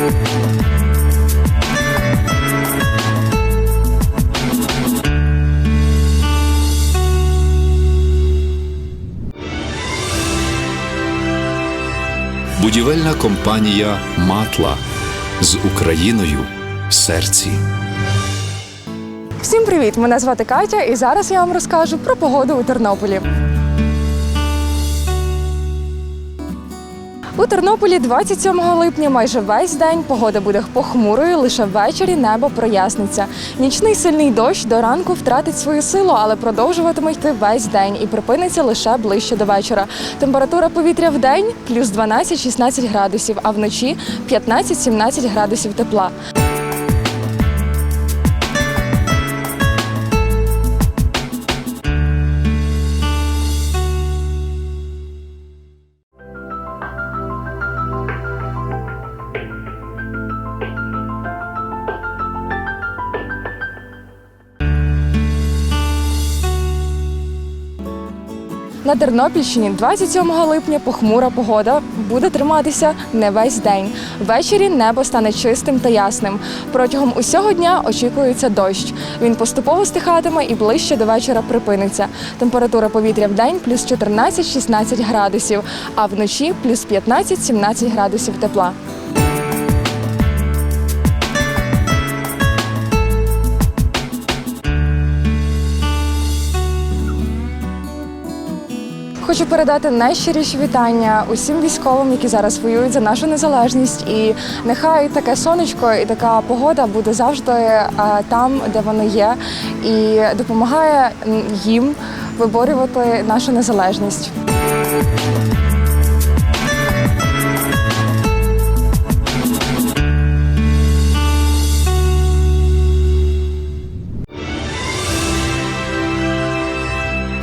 Будівельна компанія Матла з Україною в серці. Всім привіт! Мене звати Катя, і зараз я вам розкажу про погоду у Тернополі. У Тернополі 27 липня майже весь день погода буде похмурою, лише ввечері небо проясниться. Нічний сильний дощ до ранку втратить свою силу, але продовжуватиме йти весь день і припиниться лише ближче до вечора. Температура повітря в день плюс 12-16 градусів, а вночі 15-17 градусів тепла. На Тернопільщині 27 липня похмура погода буде триматися не весь день. Ввечері небо стане чистим та ясним. Протягом усього дня очікується дощ. Він поступово стихатиме і ближче до вечора припиниться. Температура повітря в день плюс 14-16 градусів, а вночі плюс 15-17 градусів тепла. Хочу передати найщиріші вітання усім військовим, які зараз воюють за нашу незалежність. І нехай таке сонечко і така погода буде завжди е, там, де воно є, і допомагає їм виборювати нашу незалежність.